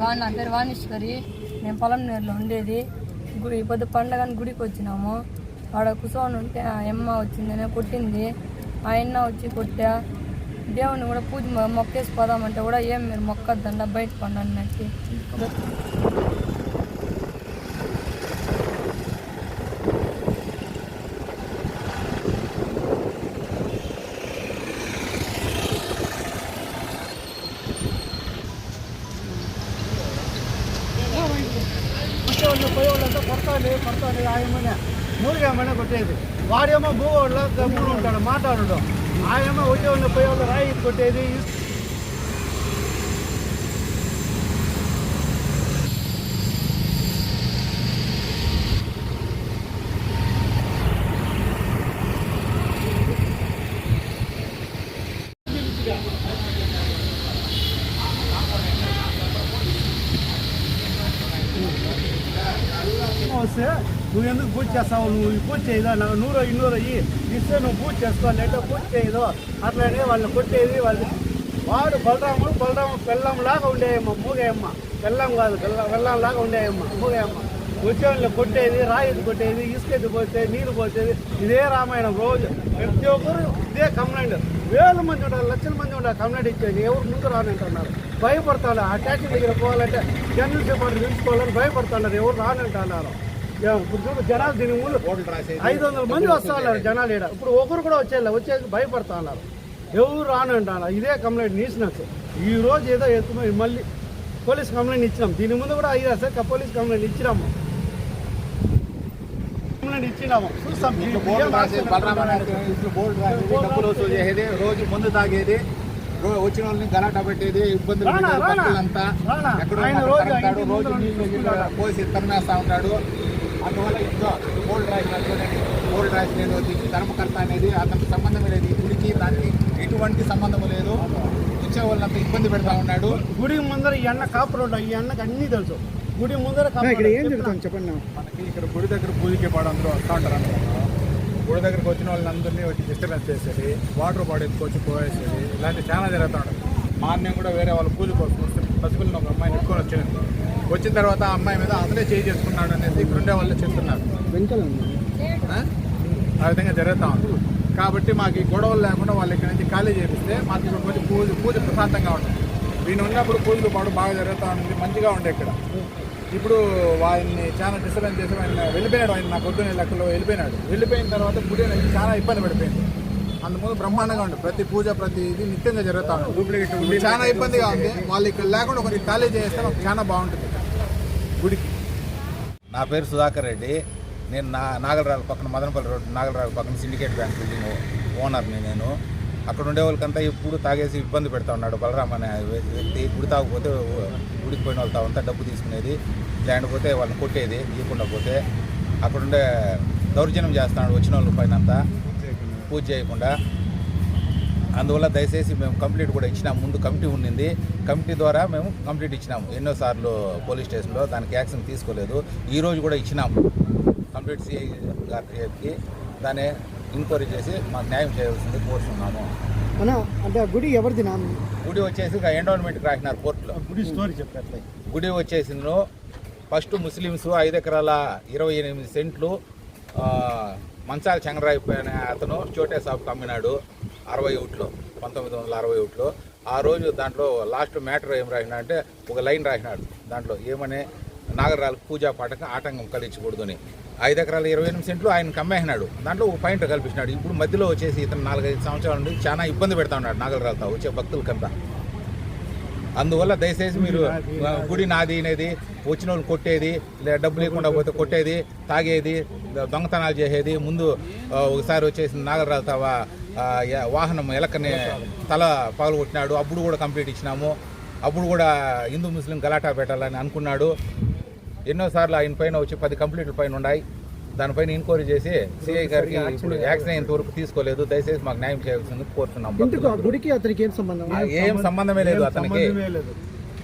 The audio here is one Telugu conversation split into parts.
వాన్ నా పేరు వాణీశ్వరి మేము పొలం నేరులో ఉండేది. గుడి పొద్దు పండగని గుడికి వచ్చినాము. ఆడ కూర్చొని ఉంటే ఆ అమ్మ వచ్చిందని కొట్టింది. ఆ అన్న వచ్చి కొట్టా దేవుని కూడా పూజ మొక్కేసి పోదామంటే కూడా ఏం మీరు మొక్కద్దండ బయట పండు అన్నట్టు వచ్చేవాళ్ళు పోయేవాళ్ళంతా కొడతాండి కొడతాండి ఆయమ్మనే మూలిగామనే కొట్టేది. వాడేమో భూవాళ్ళ గమ్ముడు ఉంటాడు మాట్లాడడం. ఆయమ్మ వచ్చేవాళ్ళు పోయేవాళ్ళు రాయి కొట్టేది వస్తే నువ్వు ఎందుకు పూజ చేస్తావు? నువ్వు పూజ చేయదా? నాకు నూరు ఇన్నూరు అయ్యి ఇస్తే నువ్వు పూజ చేసుకో లేదా పూజ చేయదు? అట్లానే వాళ్ళని కొట్టేది వాళ్ళు వాడు బలరాముడు బలరాము పెళ్ళం ఉండేయమ్మ మూగేయమ్మ. పెళ్ళం కాదు బెల్లం బెల్లం ఉండేయమ్మ మూగేయమ్మ. వచ్చేవాళ్ళు కొట్టేది రాయిది కొట్టేది ఇసుకెది పోతే నీళ్ళు పోసేది. ఇదే రామాయణం రోజు. ప్రతి ఒక్కరు ఇదే కంప్లైంట్ వేల మంది ఉంటారు లక్షల మంది ఉంటారు కంప్లైంట్ ఇచ్చేది. ఎవరు ముందు రానంటున్నారు. భయపడతాడు ఆ ట్యాక్సీ దగ్గర పోవాలంటే జనరల్ సెక్రటరీ తెలుసుకోవాలని భయపడుతున్నారు ఎవరు రానంటున్నారు? ఇప్పుడు చూడు జనాలు దీని ఐదు వందల మంది వస్తా ఉన్నారు జనాలు ఈడ. ఇప్పుడు ఒకరు కూడా వచ్చేయాలి వచ్చేసి భయపడతా ఉన్నారు. ఎవరు రానంటారు ఇదే కంప్లైంట్ నీసినట్టు. ఈ రోజు ఏదో ఎత్తుమని మళ్ళీ పోలీస్ కంప్లైంట్ ఇచ్చినాం. దీని ముందు కూడా అయ్యా సార్ పోలీస్ కంప్లైంట్ ఇచ్చినాము. కంప్లైంట్ ఇచ్చినాము. చూస్తాం. రోజు ముందు తాగేది వచ్చిన వాళ్ళని గలాట పెట్టేది ఇబ్బందులు రానా, రానా. రానా. ఎక్కడో పోసి తరిమేస్తా ఉంటాడు. అందువల్ల ఇంట్లో బోర్డు రాసినట్టు బోర్డు రాసినది దీనికి ధర్మకర్త అనేది అతనికి సంబంధం లేదు. ఈ గుడికి దానికి ఎటువంటి సంబంధం లేదు. వచ్చే వాళ్ళంతా ఇబ్బంది పెడతా ఉన్నాడు. గుడి ముందర ఈ అన్న ఉంటాయి ఈ అన్నకు అన్నీ తెలుసు. గుడి ముందర ఇక్కడ ఏం జరుగుతుంది చెప్పండి మనకి ఇక్కడ గుడి దగ్గర పూజకి పాడు అందరూ వస్తూ ఉంటారు అనుకుంటున్నాం గుడి దగ్గరకు వచ్చిన వాళ్ళందరినీ వచ్చి డిస్టర్బెన్స్ చేసేది వాటర్ బాడీ ఎత్తుకొచ్చి పోయేసేది ఇలాంటివి చాలా జరుగుతూ ఉంటాయి మార్నింగ్ కూడా వేరే వాళ్ళ పూజ కోసం వస్తే పసిపిల్లని ఒక అమ్మాయిని ఎత్తుకొని వచ్చింది వచ్చిన తర్వాత ఆ అమ్మాయి మీద అతనే చేయి చేసుకున్నాడు అనేసి ఇక్కడ ఉండే వాళ్ళు చెప్తున్నారు. ఆ? విధంగా జరుగుతూ ఉంది. కాబట్టి మాకు ఈ గొడవలు లేకుండా వాళ్ళు ఇక్కడ నుంచి ఖాళీ చేపిస్తే మాకు ఇక్కడ కొంచెం పూజ పూజ ప్రశాంతంగా ఉంటుంది. వీళ్ళు ఉన్నప్పుడు పూజలు పాడు బాగా జరుగుతూ ఉంది మంచిగా ఉండే ఇక్కడ. ఇప్పుడు ఆయన్ని చాలా డిస్టర్బెన్స్ చేసి ఆయన వెళ్ళిపోయాడు ఆయన నా పొద్దున్న లెక్కలో వెళ్ళిపోయినాడు. వెళ్ళిపోయిన తర్వాత గుడి అనేది చాలా ఇబ్బంది పడిపోయింది. అందుముందు బ్రహ్మాండంగా ఉంది ప్రతి పూజ ప్రతి ఇది నిత్యంగా జరుగుతూ ఉంది ఇప్పుడు చాలా ఇబ్బందిగా ఉంది. వాళ్ళు ఇక్కడ లేకుండా కొంచెం ఖాళీ చేస్తే మాకు చాలా బాగుంటుంది. గుడికి. నా పేరు సుధాకర్ రెడ్డి. నేను నా నాగలరాజు పక్కన మదనపల్లి రోడ్ నాగలరాజు పక్కన సిండికేట్ బ్యాంక్ బిల్డింగ్ ఓనర్ని నేను. అక్కడ ఉండే వాళ్ళకంతా ఇప్పుడు తాగేసి ఇబ్బంది పెడతా ఉన్నాడు. బలరామ్ అనే వ్య- వ్యక్తి గుడి తాగకపోతే గుడికి పోయిన వాళ్ళతో అంతా డబ్బు తీసుకునేది లేకపోతే వాళ్ళని కొట్టేది ఇవ్వకుండా పోతే. అక్కడ ఉండే దౌర్జన్యం చేస్తున్నాడు వచ్చిన వాళ్ళ పైన అంతా. పూజ చేయకుండా. అందువల్ల దయచేసి మేము కంప్లీట్ కూడా ఇచ్చినాము ముందు కమిటీ ఉండింది. కమిటీ ద్వారా మేము కంప్లీట్ ఇచ్చినాము. ఎన్నోసార్లు పోలీస్ స్టేషన్లో దానికి యాక్షన్ తీసుకోలేదు. ఈ రోజు కూడా ఇచ్చినాము కంప్లీట్ సిఐ గారికి దాన్ని ఎంక్వైరీ చేసి మాకు న్యాయం చేయవలసింది కోరుతున్నాము అంటే గుడి ఎవరిది నా గుడి వచ్చేసి ఎండోన్మెంట్కి రాసినారు కోర్టులో. గుడి స్టోరీ చెప్పారు గుడి వచ్చేసిందో ఫస్ట్ ముస్లిమ్స్ ఐదు ఎకరాల ఇరవై ఎనిమిది సెంట్లు ఆ, మంచాల చెంగరాయి అనే అతను చోటే షాప్కి అమ్మినాడు అరవై ఒకటిలో పంతొమ్మిది వందల అరవై ఒకటిలో ఆ రోజు దాంట్లో లాస్ట్ మ్యాటర్ ఏం రాసినా అంటే ఒక లైన్ రాసినాడు దాంట్లో ఏమని నాగరాలకు పూజా పాఠకం ఆటంకం కలిగించకూడదని. ఐదు ఎకరాల ఇరవై ఎనిమిది సెంట్లు ఆయన కమ్మేసినాడు. దాంట్లో ఒక పాయింట్ కల్పించినాడు. ఇప్పుడు మధ్యలో వచ్చేసి ఇతను నాలుగైదు సంవత్సరాల నుండి చాలా ఇబ్బంది పెడతా ఉన్నాడు నాగరాలతో వచ్చే భక్తులకంతా అందువల్ల దయచేసి మీరు గుడి నాది అనేది వచ్చిన వాళ్ళు కొట్టేది లేదా డబ్బు లేకుండా పోతే కొట్టేది తాగేది దొంగతనాలు చేసేది ముందు ఒకసారి వచ్చేసి నాగరాజు వాహనం ఎలకని తల పగలు కొట్టినాడు అప్పుడు కూడా కంప్లీట్ ఇచ్చినాము. అప్పుడు కూడా హిందూ ముస్లిం గలాటా పెట్టాలని అనుకున్నాడు. ఎన్నోసార్లు ఆయన పైన వచ్చి పది కంప్లీట్ల పైన ఉన్నాయి దానిపైన ఎంక్వైరీ చేసి సిఐ గారికి ఇప్పుడు యాక్షన్ అయ్యేంత వరకు తీసుకోలేదు. దయచేసి మాకు న్యాయం చేయాల్సింది కోరుతున్నాం. గుడికి అతనికి ఏం సంబంధం? ఏం సంబంధమే లేదు అతనికి.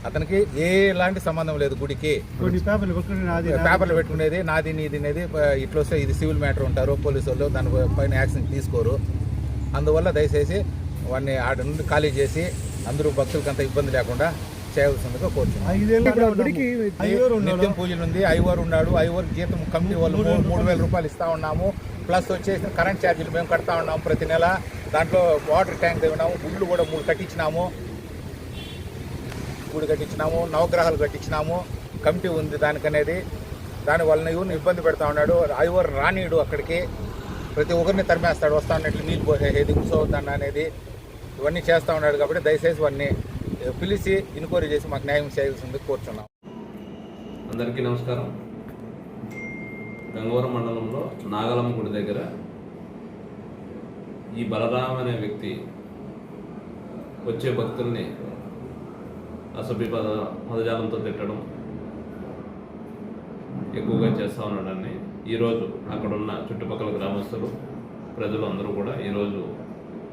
అతనికి ఎలాంటి సంబంధం లేదు గుడికి. పేపర్లు పెట్టుకుని నాది పేపర్లు పెట్టుకునేది నాది నీది అనేది ఇట్లా వస్తే ఇది సివిల్ మ్యాటర్ ఉంటారు పోలీసు వాళ్ళు దాని పైన యాక్షన్ తీసుకోరు. అందువల్ల దయచేసి వాడిని ఆడ నుండి ఖాళీ చేసి అందరూ భక్తులకంత ఇబ్బంది లేకుండా చేయవలసిందిగా కోరుతున్నాం నిత్యం పూజలు ఉంది ఐవర్ ఉన్నాడు ఐవర్ జీతం కమిటీ వాళ్ళు మూడు వేల రూపాయలు. ఇస్తా ఉన్నాము. ప్లస్ వచ్చేసి కరెంట్ ఛార్జీలు మేము కడతా ఉన్నాము ప్రతి నెల. దాంట్లో వాటర్ ట్యాంక్ ఉన్నాము గుళ్ళు కూడా మూడు కట్టించినాము. గుడి కట్టించినాము నవగ్రహాలు కట్టించినాము. కమిటీ ఉంది దానికనేది. దాని వలన ఇవన్నీ ఇబ్బంది పెడతా ఉన్నాడు ఐవర్ రానీయుడు అక్కడికి. ప్రతి ఒక్కరిని తరిమేస్తాడు వస్తా ఉన్నట్లు నీళ్ళు పోసేది కూర్చోవద్దన్న అనేది. ఇవన్నీ చేస్తూ ఉన్నాడు కాబట్టి దయచేసి వాడిని పిలిచి ఇన్క్వైరీ చేసి మాకు న్యాయం చేయాల్సింది కోరుచున్నాం. అందరికీ నమస్కారం. గంగవరం మండలంలో నాగలమ్మ గుడి దగ్గర ఈ బలరాం అనే వ్యక్తి వచ్చే భక్తుల్ని అసభ్య పద పదజాలంతో తిట్టడం ఎక్కువగా చేస్తూ ఉన్నాడని ఈరోజు అక్కడ ఉన్న చుట్టుపక్కల గ్రామస్తులు ప్రజలు అందరూ కూడా ఈరోజు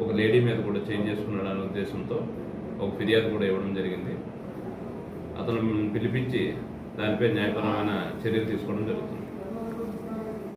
ఒక లేడీ మీద కూడా చేంజ్ చేసుకున్నాడనే ఉద్దేశంతో ఒక ఫిర్యాదు కూడా ఇవ్వడం జరిగింది. అతను పిలిపించి దానిపై న్యాయపరమైన చర్యలు తీసుకోవడం జరుగుతుంది.